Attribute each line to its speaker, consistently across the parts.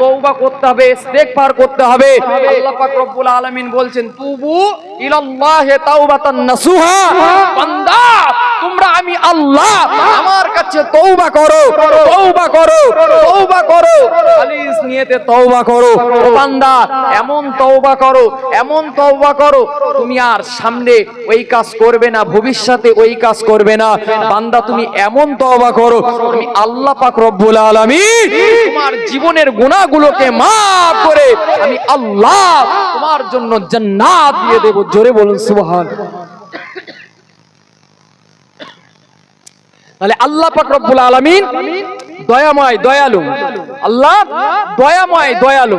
Speaker 1: তৌবা করতে হবে ইস্তেগফার করতে হবে। আল্লাহ পাক রব্বুল আলামিন বলছেন তুবু ইলাল্লাহি তাওবাতান নাসুহা। বান্দা তোমরা আমি আল্লাহ। আমার কাছে তৌবা করো। তৌবা করো। তৌবা করো। খালিস নিয়তে তৌবা করো। ও বান্দা, এমন তৌবা করো, এমন তৌবা করো, তুমি আর সামনে ওই কাজ করবে না, ভবিষ্যতে ওই কাজ করবে না। বান্দা, তুমি এমন তওবা করো, আমি আল্লাহ পাক রব্বুল আলামিন তোমার জীবনের গুনাহগুলোকে মাফ করে আমি আল্লাহ তোমার জন্য জান্নাত দিয়ে দেব। জোরে বলুন সুবহান তাহলে আল্লাহ পাক রব্বুল আলামিন দয়াময় দয়ালু। আল্লাহ দয়াময় দয়ালু।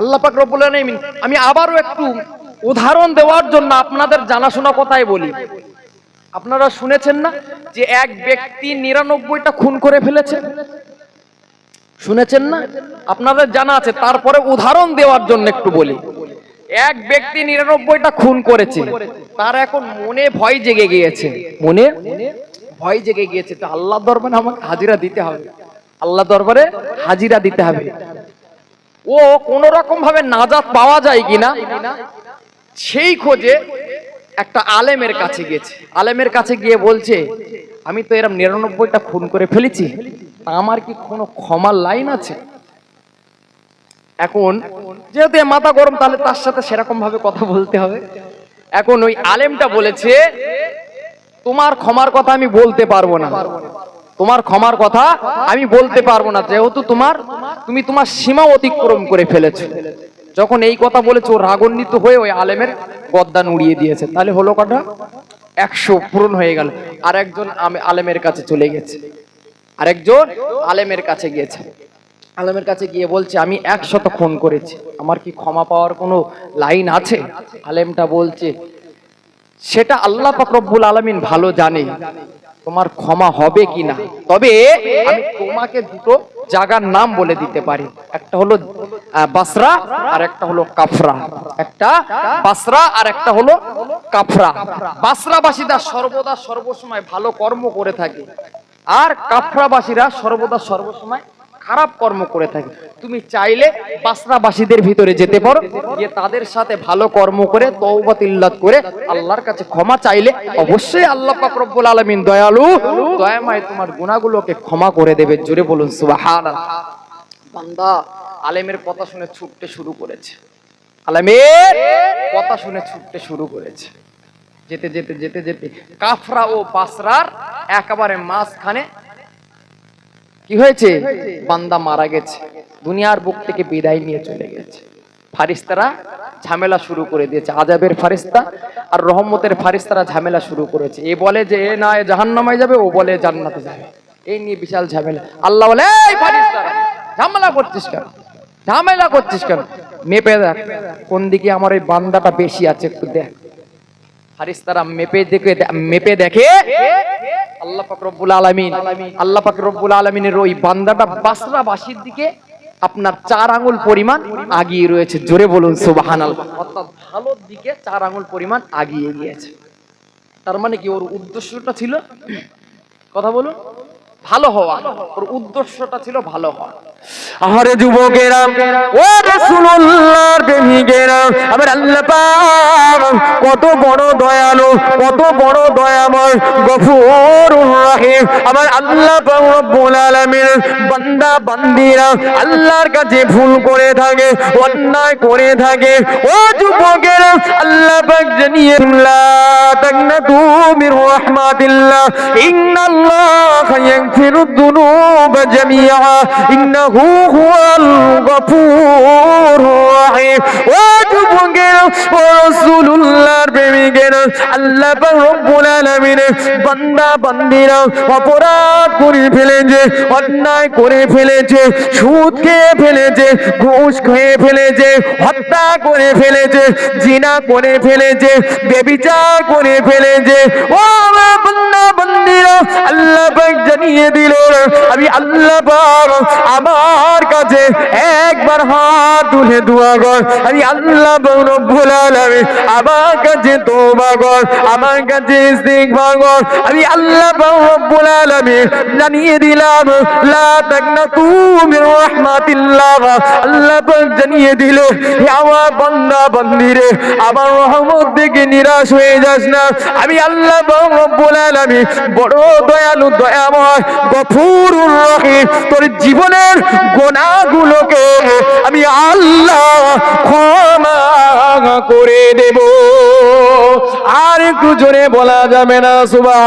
Speaker 1: আল্লাহ পাক রব্বুল আলামিন আমি আবারও একটু উদাহরণ দেওয়ার জন্য আপনাদের জানাশোনা কথাই বলি। আপনারা শুনেছেন না যে এক ব্যক্তি নিরানব্বইটা খুন করে ফেলেছে? শুনেছেন না? আপনাদের জানা আছে তারপরে উদাহরণ দেওয়ার জন্য একটু বলি। এক ব্যক্তি নিরানব্বইটা খুন করেছে তার এখন মনে ভয় জেগে গিয়েছে। মনে? ভয় জেগে গিয়েছে, তো আল্লাহ দরবারে আমাকে হাজিরা দিতে হবে। আল্লাহ দরবারে হাজিরা দিতে হবে। ও কোন রকম ভাবে নাজাত পাওয়া যায় কিনা, সেই খোঁজে একটা আলেমের কাছে গেছে আলেমের কাছে গিয়ে বলছে, আমি তো এরম নিরানব্বইটা খুন করে ফেলেছি আমার কি কোনো ক্ষমার লাইন আছে? এখন যেহেতু মাথা গরম, তাহলে তার সাথে সেরকম ভাবে কথা বলতে হবে। এখন ওই আলেমটা বলেছে তোমার ক্ষমার কথা আমি বলতে পারব না। তোমার ক্ষমার কথা আমি বলতে পারব না। যেহেতু তোমার, তুমি তোমার সীমা অতিক্রম করে ফেলেছো। যখন এই কথা বলেছে, ও রাগান্বিত হয়ে ওই আলেমের গদ্দান উড়িয়ে দিয়েছে। তাহলে হলো কটা একশো পূরণ হয়ে গেল। আর একজন আলেমের কাছে চলে গেছে। আরেকজন আলেমের কাছে গিয়েছে। আলেমের কাছে গিয়ে বলছে, আমি একশত খুন করেছি। আমার কি ক্ষমা পাওয়ার কোনো লাইন আছে? আলেমটা বলছে সেটা আল্লাহ পাক রব্বুল আলামিন ভালো জানে তোমার ক্ষমা হবে কি না তবে আমি তোমাকে দুটো জায়গার নাম বলে দিতে পারি। একটা হলো বাসরা আর একটা হলো কাফরা। একটা বাসরা আর একটা হলো কাফরা। বাসরাবাসীরা সর্বদা সর্বসময় ভালো কর্ম করে থাকে। আর কাফরাবাসীরা সর্বদা সর্বসময় খারাপ কর্ম করে থাকে। তুমি চাইলে বাসরাবাসীদের ভিতরে যেতে পারো, গিয়ে তাদের সাথে ভালো কর্ম করে তৌবাতিল্লাত করে আল্লাহর কাছে ক্ষমা চাইলে অবশ্যই আল্লাহ পাক রব্বুল আলামিন দয়ালু, দয়াময় তোমার গুনাহগুলোকে ক্ষমা করে দেবে। জোরে বলুন, সুবহানাল্লাহ। বান্দা, আলেমের কথা শুনে ছুটতে শুরু করেছে। আলেমের কথা শুনে ছুটতে শুরু করেছে। যেতে যেতে যেতে যেতে কাফরা ও বাসরার একেবারে মাঝখানে কি হয়েছে? বান্দা মারা গেছে। দুনিয়ার বুক থেকে বিদায় নিয়ে চলে গেছে। ফারিস্তারা ঝামেলা শুরু করে দিয়েছে। আজাবের ফারিস্তা আর রহমতের ফারিস্তারা ঝামেলা শুরু করেছে। এ বলে যে, এ না জাহান্নামায় যাবে, ও বলে জান্নাতে যাবে। এই নিয়ে বিশাল ঝামেলা। আল্লাহ বলে, এই ফারিস্তারা, ঝামেলা করছিস কেন? ঝামেলা করছিস কেন? মেপে দেখ, কোন দিকে আমার ওই বান্দাটা বেশি আছে একটু দেখ। ফারিস্তারা মেপে দেখে মেপে দেখে আল্লাহ পাক রব্বুল আল্লাহ পাক রব্বুল আলামিনের ওই বান্দাটা বাসরাবাসীর দিকে আপনার চার আঙুল পরিমাণ আগিয়ে রয়েছে। জোরে বলুন সুবাহান অর্থাৎ ভালোর দিকে চার আঙুল পরিমাণ আগিয়ে গিয়েছে। তার মানে কি ওর উদ্দেশ্যটা ছিল? কথা বলুন। ভালো হওয়া। ওর উদ্দেশ্যটা ছিল ভালো হওয়া।
Speaker 2: আহারে যুবকেরা, ও রাসূলুল্লাহর প্রেমিকেরা, আমার আল্লাহ পাক কত বড় দয়ালু, কত বড় দয়াময়, গফুরুর রহিম। আমার আল্লাহ পাক রব্বুল আলামিন বান্দা, বান্দিরা আল্লাহর কাছে ভুল করে থাকে, অন্যায় করে থাকে। ও যুবকেরা, আল্লাহ পাক জানিয়ে লা তাকনাতু মির রাহমাতিল্লাহ, ইন্নাল্লাহা يغفر الذنوب جميعا إنه هو الغفور الرحيم. প্রেমিকেরা খেয়ে ফেলেছে, ঘুষ খেয়ে ফেলেছে, হত্যা করে ফেলেছে, জিনা করে ফেলেছে, বেবিচার করে ফেলেছে। ও আমার বান্দা বান্দিরা আল্লাহ জানিয়ে দিল, আমি আল্লাহ আমার কাছে একবার হাত তুলে দোয়া কর। আমি আল্লাহ রব্বুল আলামিন, আমার কাছে তোবা কর, আমার কাছে ইস্তিগফার কর। আমি আল্লাহ রব্বুল আলামিন, জানিয়ে দিলাম, লা তাকনাতু মির রাহমাতিল্লাহ। আল্লাহ পাক জানিয়ে দিল, হে আমার বান্দা বান্দিরে, আমার রহমত থেকে নিরাশ হয়ে যাস না। আমি আল্লাহ রব্বুল আলামিন, বড় দয়ালু দয়াময়, গফুরুর রহিম, তোর জীবনের গোনাগুলোকে আমি আল্লাহ ক্ষমা করে দেব। আর একটু জোরে বলা যাবে না, সুবা।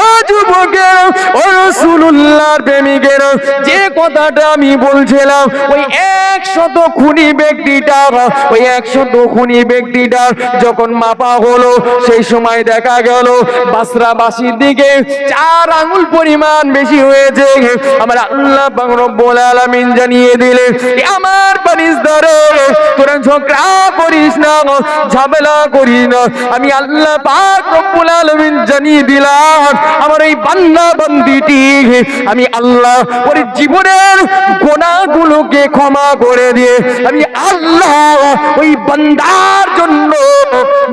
Speaker 2: ও যুবকের, ও রসুল্লাহর প্রেমিকের, যে কথাটা আমি বলছিলাম, ওই একশত খুনি ওই একশত খুনি ব্যক্তিটা যখন মাপা হলো, সেই সময় দেখা গেল, বাসরাবাসীর দিকে চার আঙুল পরিমাণ বেশি হয়েছে। আমার আল্লাহ রব্বুল আলামিন জানিয়ে দিলে আমার পানিস ধরে তোরা ঝগড়া করিস না, ঝামেলা করিস না। আমি আল্লাহ আলামিন জানিয়ে দিলাম, আমার এই বান্দা বান্দিটি আমি আল্লাহ ওর জীবনের গোনাগুলোকে ক্ষমা করে দিয়ে, আমি আল্লাহ ওই বান্দার জন্য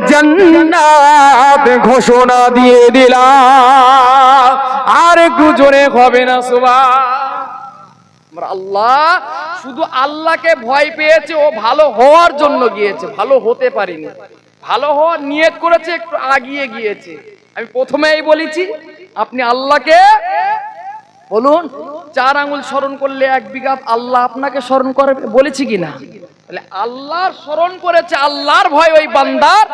Speaker 2: জান্নাত ঘোষণা দিয়ে দিলাম। আর একটু জোরে হবে না সুবা
Speaker 1: আল্লাহ শুধু আল্লাহকে ভয় পেয়েছে, ও ভালো হওয়ার জন্য গিয়েছে, ভালো হতে পারিনি। ভালো হওয়ার নিয়ত করেছে, একটু আগিয়ে গিয়েছে। আমি প্রথমেই বলেছি, আপনি আল্লাহকে বলুন, চার আঙ্গুল স্মরণ করলে এক বিঘা আল্লাহ আপনাকে স্মরণ করে, বলেছি কিনা? তাহলে আল্লাহর স্মরণ করেছে, আল্লাহর ভয় ওই বান্দার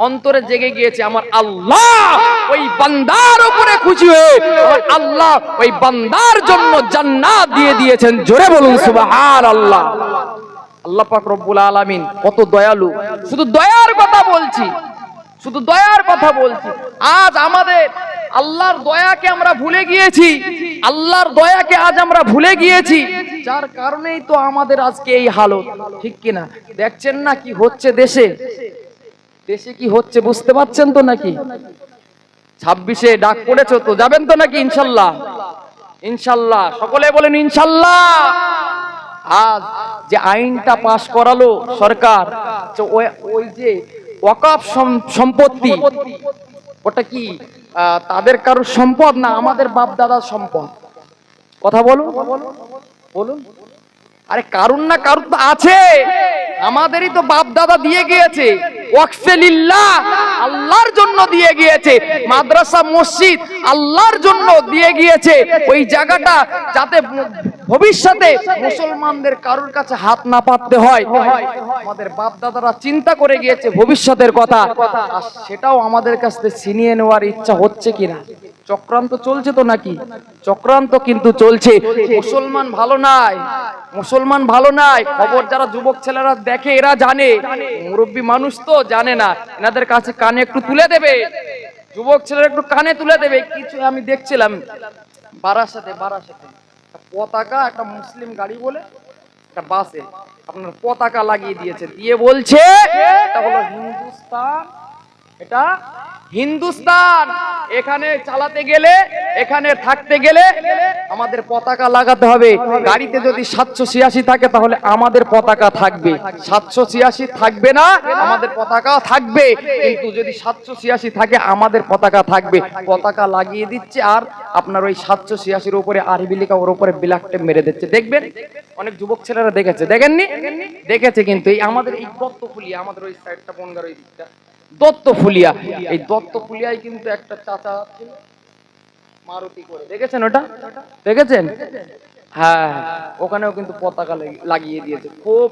Speaker 1: অন্তরে জেগে গিয়েছে আমার আল্লাহ। ওই বান্দার উপরে খুশি হয়ে আমার আল্লাহ ওই বান্দার জন্য জান্নাত দিয়ে দিয়েছেন। জোরে বলুন সুবহান আল্লাহ আল্লাহ পাক রব্বুল আলামিন, কত দয়ালু। শুধু দয়ার কথা বলছি। শুধু দয়ার কথা বলছি। আজ আমাদের আল্লাহর দয়াকে আমরা ভুলে গিয়েছি। আল্লাহর দয়াকে আজ আমরা ভুলে গিয়েছি। যার কারণেই তো আমাদের আজকে এই হালত। ঠিক কিনা? দেখছেন না কি হচ্ছে দেশে? দেশে কি হচ্ছে বুঝতে পারছেন তো নাকি? ছাব্বিশে ডাক পড়েছো তো যাবেন তো নাকি ইনশাল্লাহ? ইনশাল্লাহ। সকলে বলেন ইনশাল্লাহ। আজ যে আইনটা পাশ করালো সরকার ওই- যে সম্পত্তি, ওটা কি তাদের কারোর সম্পদ না আমাদের বাপ দাদার সম্পদ? কথা বলুন। বলুন। আরে কারুন না কারুন তো আছে। আমাদেরই তো বাপ দাদা দিয়ে গিয়েছে। ওয়াকফেলিল্লাহ আল্লাহর জন্য দিয়ে গিয়েছে। মাদ্রাসা, মসজিদ, আল্লাহর জন্য দিয়ে গিয়েছে। ওই জায়গাটা যাতে ভবিষ্যতে মুসলমানদের কারোর কাছে হাত না পাততে হয়। আমাদের বাপ দাদারা চিন্তা করে গিয়েছে ভবিষ্যতের কথা। আর সেটাও আমাদের কাছ থেকে ছিনিয়ে নেওয়ার ইচ্ছা হচ্ছে কিনা? চক্রান্ত চলছে তো নাকি? চক্রান্ত কিন্তু চলছে। মুসলমান ভালো নাই। মুসলমান ভালো নাই। খবর যারা যুবক ছেলেরা দেখে, এরা জানে। মুরব্বী মানুষ তো জানে না। এনাদের কাছে কানে একটু তুলে দেবে। যুবক ছেলেরা একটু কানে তুলে দেবে। কিছু আমি দেখছিলাম। বারাসাতে বারাসাতে। পতাকা, একটা মুসলিম গাড়ি বলে, একটা বাসে আপনার পতাকা লাগিয়ে দিয়েছে। দিয়ে বলছে, এটা হলো হিন্দুস্তান এটা হিন্দুস্তান। এখানে চালাতে গেলে, এখানে থাকতে গেলে আমাদের পতাকা লাগাতে হবে। গাড়িতে যদি সাতশো ছিয়াশি থাকে, তাহলে আমাদের পতাকা থাকবে। সাতশো ছিয়াশি থাকবে না, আমাদের পতাকা থাকবে। কিন্তু যদি সাতশো ছিয়াশি থাকে, আমাদের পতাকা থাকবে। পতাকা লাগিয়ে দিচ্ছে, আর আপনার ওই সাতশো ছিয়াশির উপরে আরবি লেখা, ওর উপরে ব্ল্যাক মেরে দিচ্ছে। দেখবেন? অনেক যুবক ছেলেরা দেখেছে। দেখেননি? দেখেছে কিন্তু এই আমাদের এই দত্ত ফুলিয়া আমাদের ওই সাইডটা বনগার ওই দিকটা। দত্ত ফুলিয়া। এই দত্ত ফুলিয়ায় কিন্তু একটা চাচা ছিল, মারুতি করে। দেখেছেন ওটা? দেখেছেন? হ্যাঁ ওখানেও কিন্তু পতাকা লাগিয়ে দিয়েছে। খুব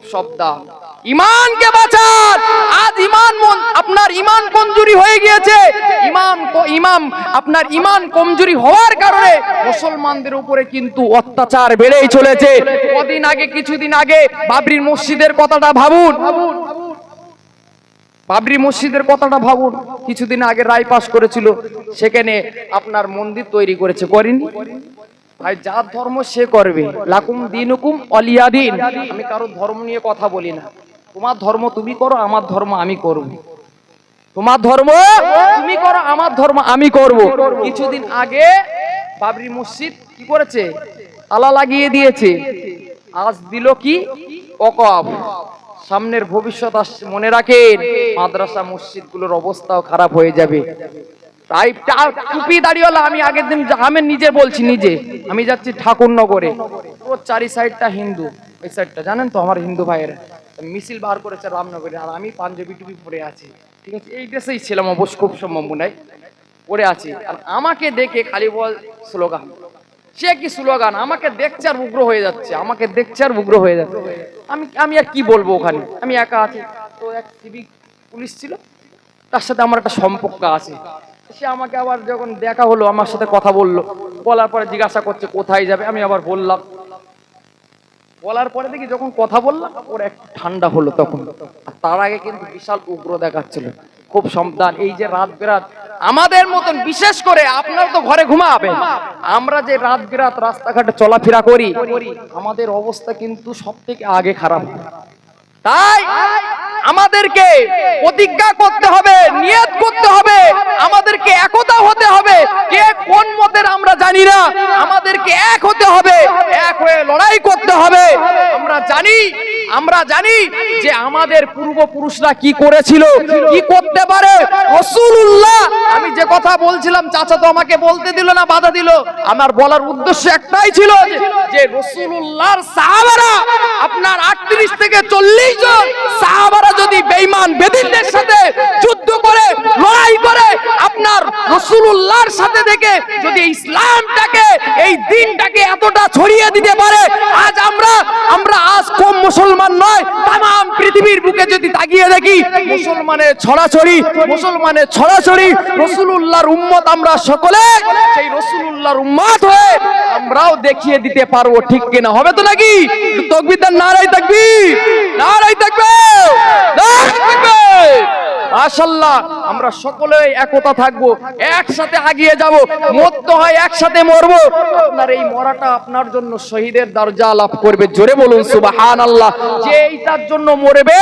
Speaker 1: ইমানকে বাঁচান! আজ ইমান মন- আপনার ইমান কমজোরি হয়ে গিয়েছে। ইমান ক- ইমাম, আপনার ইমান কমজোরি হওয়ার কারণে মুসলমানদের উপরে কিন্তু অত্যাচার বেড়েই চলেছে। কদিন আগে, কিছুদিন আগে বাবরির মসজিদের কথাটা ভাবুন। বাবরি মসজিদের কথাটা ভাবুন। কিছুদিন আগে রায় পাস করেছিল। সেখানে আপনার মন্দির তৈরি করেছে। করেনি? ভাই, যার ধর্ম সে করবে। লাকুম দিন দিনুকুম অলিয়াদিন আমি কারও ধর্ম নিয়ে কথা বলি না। তোমার ধর্ম তুমি করো, আমার ধর্ম আমি করব। তোমার ধর্ম তুমি করো, আমার ধর্ম আমি করব। কিছুদিন আগে বাবরি মসজিদ কি করেছে? তালা লাগিয়ে দিয়েছে। আজ দিল কি? অকব সামনের ভবিষ্যৎ আসছে মনে রাখেন মাদ্রাসা মসজিদগুলোর অবস্থাও খারাপ হয়ে যাবে। তাই টুপি দাঁড়িয়েলা আমি আগের দিন আমি নিজে বলছি নিজে। আমি যাচ্ছি ঠাকুরনগরে। ওর চারি সাইডটা হিন্দু এই সাইডটা। জানেন তো আমার হিন্দু ভাইয়েরা? মিছিল বার করেছে রামনগরে আর আমি পাঞ্জাবি টুপি পরে আছি। ঠিক আছে? এই ড্রেসেই ছিলাম অবশ্য খুব সম্ভব হয় পরে আছি। আর আমাকে দেখে খালি বল স্লোগান। সে কি স্লোগান? আমাকে দেখছে আর উগ্র হয়ে যাচ্ছে। আমাকে দেখছে আর উগ্র হয়ে যাচ্ছে। আমি আমি আর কি বলব ওখানে? আমি একা আছি। তো এক সিভিক পুলিশ ছিল। তার সাথে আমার একটা সম্পর্ক আছে। সে আমাকে আবার যখন দেখা হলো, আমার সাথে কথা বলল। বলার পরে জিজ্ঞাসা করছে, কোথায় যাবে? আমি আবার বললাম। বলার পরে দেখি যখন কথা বললাম, ওর একটু ঠান্ডা হলো তখন। আর তার আগে কিন্তু বিশাল উগ্র দেখাচ্ছিল। খুব সাবধান। এই যে রাত বেরাত আমাদের মতন, বিশেষ করে আপনার তো ঘরে ঘুমাবেন আমরা যে রাত বিরাত রাস্তাঘাটে চলাফেরা করি, আমাদের অবস্থা কিন্তু সব থেকে আগে খারাপ। তাই আমাদেরকে প্রতিজ্ঞা করতে হবে, নিয়ত করতে হবে, আমাদেরকে একতা হতে হবে। কে কোন মতের আমরা জানি না, আমাদেরকে এক হতে হবে, এক হয়ে লড়াই করতে হবে। আমরা জানি আমরা জানি যে আমাদের পূর্বপুরুষরা কি করেছিল, কি করতে পারে। রসুল্লাহ আমি যে কথা বলছিলাম, চাচা তো আমাকে বলতে দিল না, বাধা দিল। আমার বলার উদ্দেশ্য একটাই ছিল যে- রসুল্লাহর সাহাবারা আটত্রিশ থেকে চল্লিশ জন সাহাবারা যদি বেঈমান বেদিনদের সাথে যুদ্ধ করে, লড়াই করে, আপনার রসুল্লাহর সাথে থেকে যদি ইসলামটাকে, এই দিনটাকে এতটা ছড়িয়ে দিতে পারে, আজ আমরা আমরা আজ কম মুসলমান নয় তাম পৃথিবীর বুকে যদি তাকিয়ে দেখি, মুসলমানের ছড়াছড়ি মুসলমানের ছড়াছড়ি, রসুলুল্লাহর উম্মত আমরা সকলে, সেই রসুলুল্লাহর উম্মত হয়ে আমরাও দেখিয়ে দিতে পারব, ঠিক কিনা হবে তো নাকি? তকবিদার নারাই থাকবে নারাই থাকবে আমরা সকলে একতা থাকব, একসাথে আগিয়ে যাব মত্ত হয় একসাথে মরবো। আপনার এই মরাটা আপনার জন্য শহীদের দরজা লাভ করবে। জোরে বলুন সুবাহান আল্লাহ যে এইটার জন্য মরবে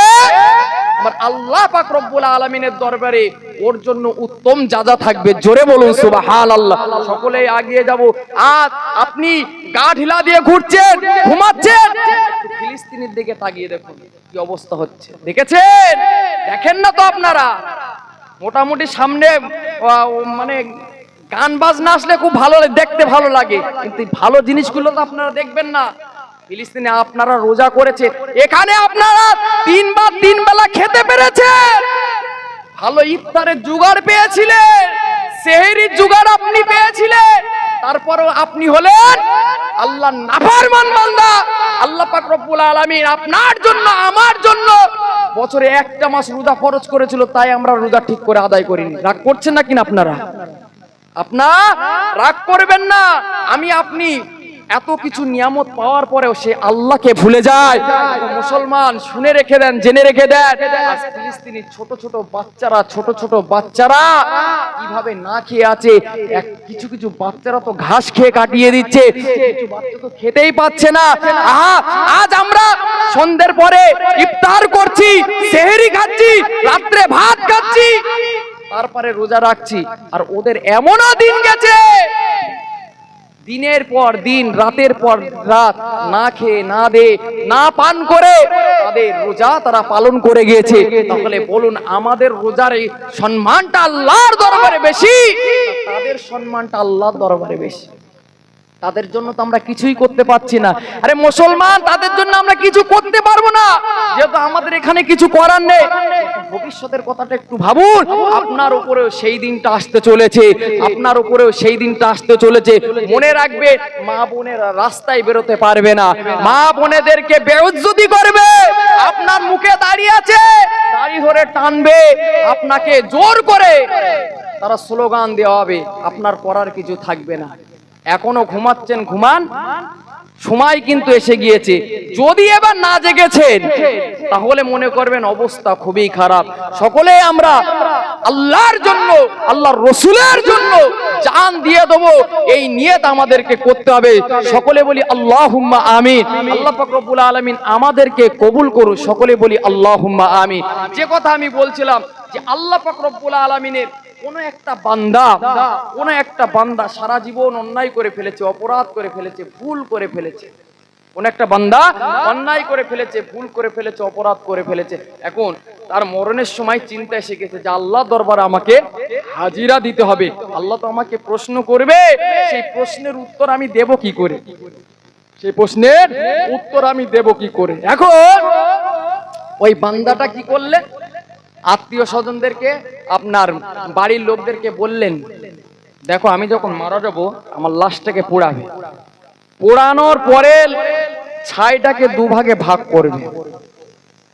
Speaker 1: আমার আল্লাহ পাক রব্বুল আলামিনের দরবারে ওর জন্য উত্তম যাজা থাকবে, জোরে বলুন সুবাহান আল্লাহ সকলেই আগিয়ে যাব। আজ আপনি গা ঢিলা দিয়ে ঘুরছেন, ঘুমাচ্ছেন? ফিলিস্তিনের দিকে তাকিয়ে দেখুন, কি অবস্থা হচ্ছে। দেখেছেন? দেখেন না তো আপনারা। মোটামুটি সামনে মানে গান বাজনা আসলে খুব ভালো, দেখতে ভালো লাগে। কিন্তু ভালো জিনিসগুলো তো আপনারা দেখবেন না। ফিলিস্তিনে আপনারা রোজা করেছে এখানে আপনারা তিনবার তিন বেলা খেতে পেরেছেন। ভালো ইফতারের জোগাড় পেয়েছিলেন, সেহেরির জোগাড় আপনি পেয়েছিলেন, তারপরও আপনি হলেন আল্লাহ নাফরমান বান্দা। আল্লাহ পাক রব্বুল আলামিন আপনার জন্য, আমার জন্য বছরে একটা মাস রোজা ফরজ করেছিল, তাই আমরা রোজা ঠিক করে আদায় করিনি। রাগ করছেন না কিনা আপনারা? আপনার রাগ করবেন না, আমি আপনি এত কিছু নিয়ামত পাওয়ার পরেও সে আল্লাহকে ভুলে যায়। মুসলমান শুনে রেখে দেন জেনে রেখে দেন। আজ ফিলিস্তিনি ছোট ছোট বাচ্চারা ছোট ছোট বাচ্চারা কীভাবে না খেয়ে আছে? এক কিছু কিছু বাচ্চারা তো ঘাস খেয়ে কাটিয়ে দিচ্ছে। কিছু বাচ্চা তো খেতেই পাচ্ছে না। আহা আজ আমরা সন্ধ্যের পরে ইফতার করছি সেহেরি খাচ্ছি রাত্রে ভাত খাচ্ছি। তারপরে রোজা রাখছি। আর ওদের এমনও দিন গেছে দিনের পর দিন, রাতের পর রাত না খেয়ে, না দে না পান করে তাদের রোজা তারা পালন করে গিয়েছে। তাহলে বলুন, আমাদের রোজার এই সম্মানটা আল্লাহর দরবারে বেশি? তাদের সম্মানটা আল্লাহর দরবারে বেশি। তাদের জন্য তো আমরা কিছুই করতে পারছি না। আরে, মুসলমান, তাদের জন্য আমরা কিছু করতে পারব না। যেহেতু আমাদের এখানে কিছু করার নেই। ভবিষ্যতের কথাটা একটু ভাবুন। আপনার উপরেও সেই দিনটা আসতে চলেছে। আপনার উপরেও সেই দিনটা আসতে চলেছে। মনে রাখবে, মা বোনেরা রাস্তায় বেরোতে পারবে না। মা বোনেদেরকে বেউজ্জতি করবে। আপনার মুখে দাঁড়িয়ে আছে, দাড়ি ধরে টানবে। আপনাকে জোর করে তারা স্লোগান দেওয়া হবে আপনার করার কিছু থাকবে না। এখনও ঘুমাচ্ছেন, ঘুমান। সময় কিন্তু এসে গিয়েছে। যদি এবার না জেগেছেন, তাহলে মনে করবেন অবস্থা খুবই খারাপ। সকলে আমরা আল্লাহর জন্য, আল্লাহর রসুলের জন্য চান দিয়ে দেবো। এই নিয়ত আমাদেরকে করতে হবে। সকলে বলি আল্লাহ হুম্মা আমিন। আল্লাহ ফকরবুল আলমিন আমাদেরকে কবুল করুন সকলে বলি আল্লাহ হুম্মা আমিন। যে কথা আমি বলছিলাম যে আল্লাহ ফকরবুল আলমিনের কোন একটা বান্দা, কোন একটা বান্দা সারা জীবন অন্যায় করে ফেলেছে, অপরাধ করে ফেলেছে, ভুল করে ফেলেছে। কোন একটা বান্দা অন্যায় করে ফেলেছে, ভুল করে ফেলেছে, অপরাধ করে ফেলেছে। এখন তার মরণের সময় চিন্তা এসে গেছে যে আল্লাহ দরবার আমাকে হাজিরা দিতে হবে। আল্লাহ তো আমাকে প্রশ্ন করবে, সেই প্রশ্নের উত্তর আমি দেব কি করে? সেই প্রশ্নের উত্তর আমি দেব কি করে? এখন ওই বান্দাটা কি করলেন আত্মীয় স্বজনদেরকে আপনার বাড়ির লোকদেরকে বললেন, দেখো, আমি যখন মারা যাব, আমার লাশটাকে পোড়াবে। পোড়ানোর পরে ছাইটাকে দুভাগে ভাগ করবে।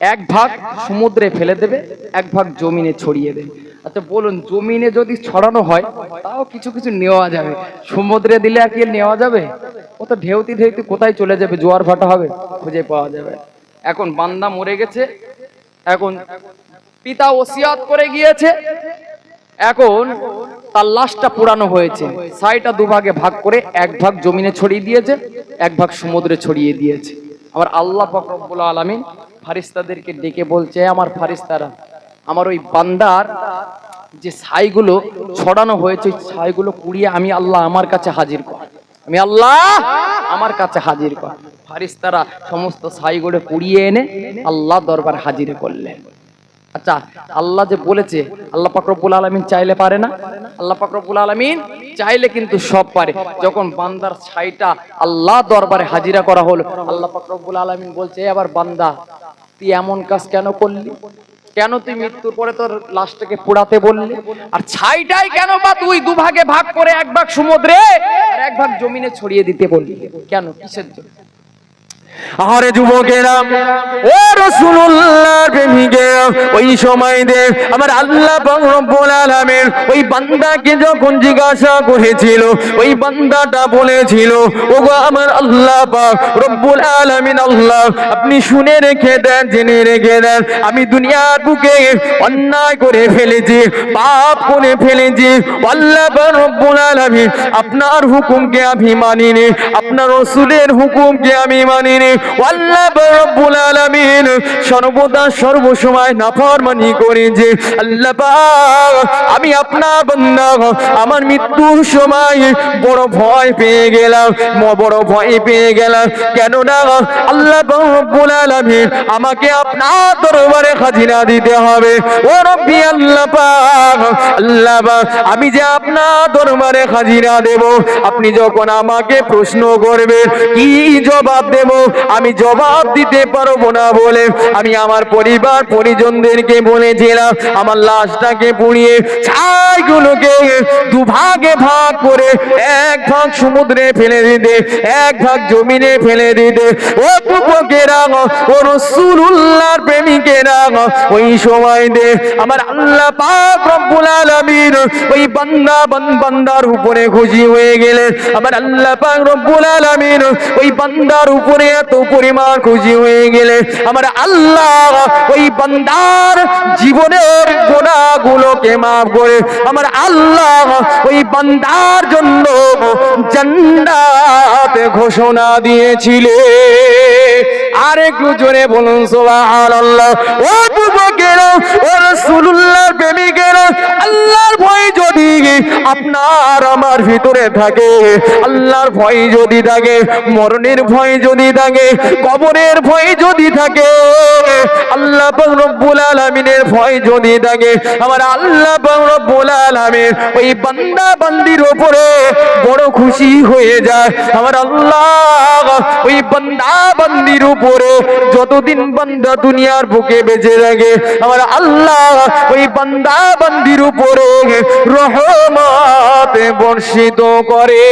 Speaker 1: এক ভাগ সমুদ্রে ফেলে দেবে, এক ভাগ জমিনে ছড়িয়ে দেবে। আচ্ছা বলুন, জমিনে যদি ছড়ানো হয়, তাও কিছু কিছু নেওয়া যাবে। সমুদ্রে দিলে আর কি নেওয়া যাবে? ও তো ঢেউতি ঢেউতি কোথায় চলে যাবে? জোয়ার ভাটা হবে, খুঁজে পাওয়া যাবে। এখন বান্দা মরে গেছে, এখন পিতা ওসিয়াত করে গিয়েছে। এখন তার লাশটা পুরানো হয়েছে। সাইটা দুভাগে ভাগ করে এক ভাগ জমিনে ছড়িয়ে দিয়েছে, এক ভাগ সমুদ্রে ছড়িয়ে দিয়েছে। আবার আল্লাহ পাক রব্বুল আলামিন ফারিস্তাদেরকে ডেকে বলছে আমার ফারিস্তারা, আমার ওই বান্দার যে ছাইগুলো ছড়ানো হয়েছে, ওই ছাইগুলো কুড়িয়ে আমি আল্লাহ আমার কাছে হাজির কর। আমি আল্লাহ আমার কাছে হাজির কর। ফারিস্তারা সমস্ত ছাইগুলো কুড়িয়ে এনে আল্লাহ দরবার হাজির করলেন। আচ্ছা আল্লাহ যে বলেছে, আল্লাহ পাকরবুল আলমিন চাইলে পারে না? আল্লাহ পাকরবুল আলমিন চাইলে কিন্তু সব পারে। যখন বান্দার ছাইটা আল্লাহ দরবারে হাজিরা করা হলো, আল্লাহ পাকরবুল আলমিন বলছে, "এ আবার বান্দা, তুই এমন কাজ কেন করলি? কেন তুই মৃত্যুর পরে তোর লাশটাকে পোড়াতে বললি? আর ছাইটাই কেন বা তুই দুভাগে ভাগ করে এক ভাগ সমুদ্রে আর এক ভাগ জমিনে ছড়িয়ে দিতে বললি? কেন? কিসের জন্য?
Speaker 2: আরে যুবকেরা, ও রসুল্লাহর প্রেমিকেরা ওই সময় দে, আমার আল্লাহ আলামিন ওই বান্দাকে যখন জিজ্ঞাসা করেছিল, ওই বান্দাটা বলেছিল, ওগো আমার আল্লাহ রব্বুল আলামিন আল্লাহ, আপনি শুনে রেখে দেন, জেনে রেখে দেন, আমি দুনিয়ার বুকে অন্যায় করে ফেলেছি, পাপ করে ফেলেছি, আল্লাহ রব্বুল আলামিন আপনার হুকুমকে আমি মানিনি, আপনার রসুলের হুকুমকে আমি মানিনি সর্বদা সর্বসময় নাফরমানি করেছে। আল্লাহ আমি আপনার বান্দা, আমার মৃত্যুর সময় বড় ভয় পেয়ে গেলাম বড় ভয় পেয়ে গেলাম। কেন না আল্লাহ আমাকে আপনার দরবারে খাজিনা দিতে হবে। ও রব্বি আল্লাহ আল্লাহ আমি যে আপনার দরবারে খাজিনা দেব, আপনি যখন আমাকে প্রশ্ন করবেন, কি জবাব দেব? আমি জবাব দিতে পারব না বলে আমি আমার পরিবার পরিজনদেরকে বলেছিলাম, আমার লাশটাকে পুড়িয়ে ছাইগুলোকে দুভাগে ভাগ করে এক ভাগ সমুদ্রে ফেলে দিতে, এক ভাগ জমিনে ফেলে দিতে। ও যুবকেরা ও রসুল্লাহর প্রেমিকেরা ওই সময় দে আমার আল্লাহ পাক রব্বুল আলামিন ওই বান্দা বান বান্দার উপরে খুশি হয়ে গেলেন। আমার আল্লাহ পাক রব্বুল আলামিন ওই বান্দার উপরে এত পরিমাণ খুশি হয়ে গেলেন আমার আল্লাহ ওই বান্দার জীবনের গোনাগুলোকে মাফ করে, আমার আল্লাহ ওই বান্দার জন্য জান্নাত ঘোষণা দিয়েছিলে। আর জোরে বলুন, সুবহানাল্লাহ। ও যুবকেরা, ও রাসূলুল্লাহর প্রেমিকেরা, আল্লাহর আপনার আমার ভিতরে থাকে। আল্লাহর ভয় যদি থাকে, মরণের ভয় যদি থাকে, কবরের ভয় যদি থাকে, আল্লাহ রব্বুল আলামিনের ভয় যদি থাকে, আমার আল্লাহ রব্বুল আলামিন ওই বান্দা বান্দির উপরে বড় খুশি হয়ে যায়। আমার আল্লাহ ওই বান্দা বান্দির উপরে যতদিন বান্দা দুনিয়ার বুকে বেঁচে থাকে, আমার আল্লাহ ওই বান্দা বান্দির উপরে রহমত বর্ষিত করে।